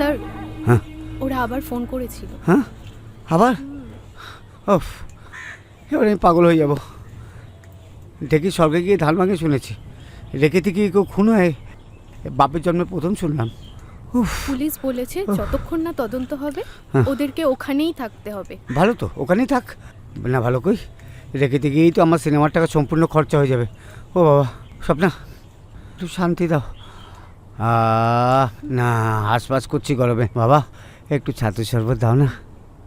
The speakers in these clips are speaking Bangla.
স্যার। হ্যাঁ। ওরা আবার ফোন করেছিল। হ্যাঁ? আবার? ওফ এবার আমি পাগল হয়ে যাব। দেখি স্বর্গে গিয়ে ধান ভাঙে শুনেছি। রেখে থেকে কেউ খুন হয় বাপের জন্মে প্রথম শুনলাম। পুলিশ বলেছে যতক্ষণ না তদন্ত হবে হ্যাঁ। ওদেরকে ওখানেই থাকতে হবে। ভালো তো ওখানেই থাক। না ভালো কই? রেখে গিয়েই তো আমার সিনেমার টাকা সম্পূর্ণ খরচা হয়ে যাবে। ও বাবা স্বপ্না একটু শান্তি দাও। না আশপাশ করছি গরমে। বাবা একটু ছাতু শরবত দাও না।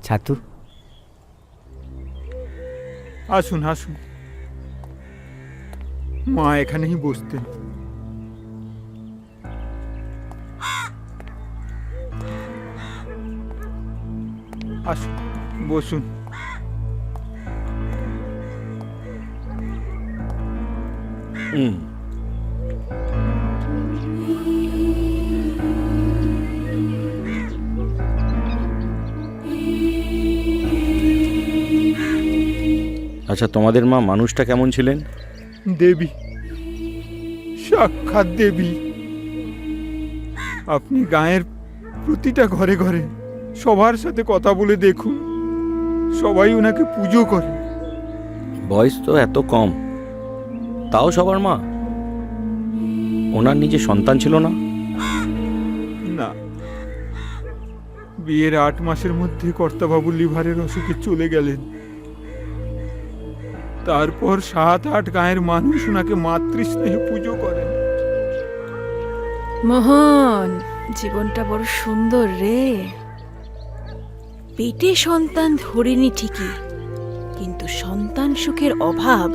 ছাতু। আসুন আসুন। মা এখানেই বসতেন। আসুন বসুন। হুম। আচ্ছা তোমাদের মা মানুষটা কেমন ছিলেন? দেবী সাক্ষাৎ দেবী। আপনি গায়ের প্রতিটা ঘরে ঘরে সবার সাথে কথা বলে দেখুন। সবাই ওনাকে পুজো করে। বয়স তো এত কম। তাও সবার মা? ওনার নিজে সন্তান ছিল না? না। বিয়ের আট মাসের মধ্যে কর্তাবাবু লিভারের অসুখে চলে গেলেন। তারপর সাত আট গায়ের মানুষ ওনাকে মাতৃস্নেহে পুজো করেন। মোহন জীবনটা বড় সুন্দর রে। পেটে সন্তান ধরিনি ঠিকই কিন্তু সন্তান সুখের অভাব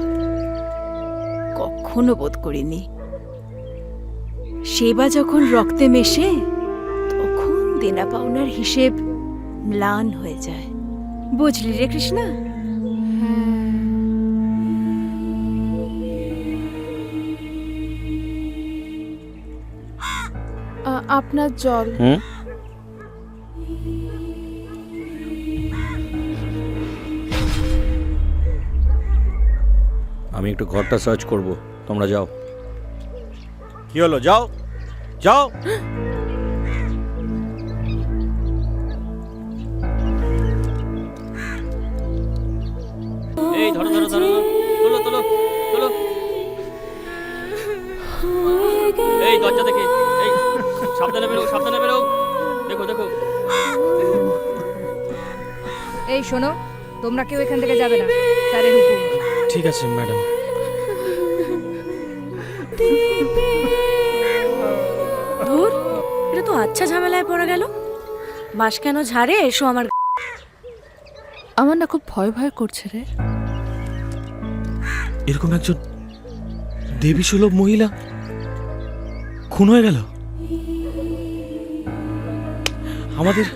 কখনো বোধ করিনি। সেবা যখন রক্তে মেশে তখন দেনা পাওনার হিসেব ম্লান হয়ে যায়। বুঝলি রে কৃষ্ণা? আপনার জল। হুম? আমি একটু ঘরটা সার্চ করব। তোমরা যাও। কি হলো? যাও। যাও। এই শোনো তোমরা কেউ এখান থেকে যাবে না স্যারের হুকুম। ঠিক আছে ম্যাডাম। ধুর এটা তো আচ্ছা ঝামেলায় পড়ে গেল। বাস কেন ঝাড়ে? এসো আমার আমার না খুব ভয় ভয় করছে রে। এরকম একজন দেবী সুলভ মহিলা খুন হয়ে গেল? আমাদের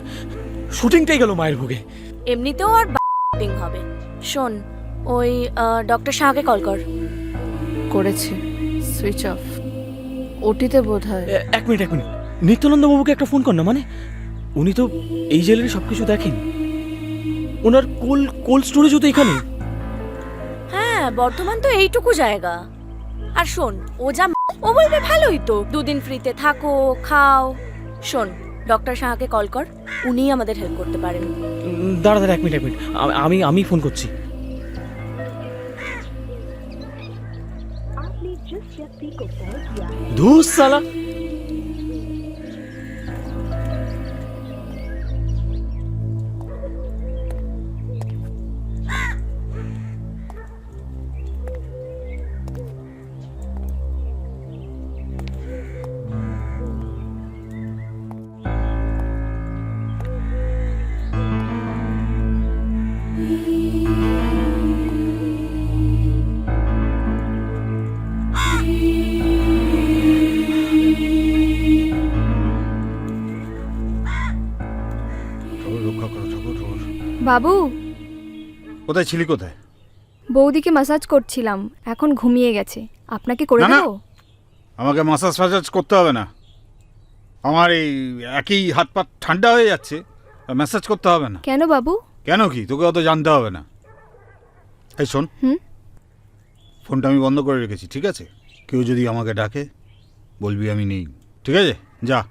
শুটিংটাই গেল মায়ের ভোগে। এমনিতেও আর হবে। শোন ওই ডক্টর শাহকে কল কর। করেছি। সুইচ অফ ওটিতে বোধ হয় এক মিনিট এক মিনিট। নিত্যানন্দ বাবুকে একটা ফোন কর না মানে? উনি তো এই জেলের সব কিছু দেখেন। ওনার কোল কোল্ড স্টোরেজও তো এখানে হ্যাঁ বর্তমান তো এইটুকু জায়গা। আর শোন ও যা ও বলবে ভালোই তো। দুদিন ফ্রিতে থাকো খাও। শোন ডক্টর শাহকে কল কর উনিই আমাদের হেল্প করতে পারেন। দাঁড়া দাঁড়া এক মিনিট এক মিনিট। আ- আমি আমি ফোন করছি। ধুস সালা। রক্ষা করো ঠাকুর বাবু? কোথায় ছিলি কোথায়? বৌদিকে মাসাজ করছিলাম এখন ঘুমিয়ে গেছে। আপনাকে করে না, না। দেবো? আমাকে মাসাজ ফাসাজ করতে হবে না। আমার এই একই হাত পা ঠান্ডা হয়ে যাচ্ছে ম্যাসাজ করতে হবে না। কেন বাবু? কেন কি? তোকে অত জানতে হবে না। এই শোন। হুম? ফোনটা আমি বন্ধ করে রেখেছি ঠিক আছে? কেউ যদি আমাকে ডাকে বলবি আমি নেই। ঠিক আছে? যা।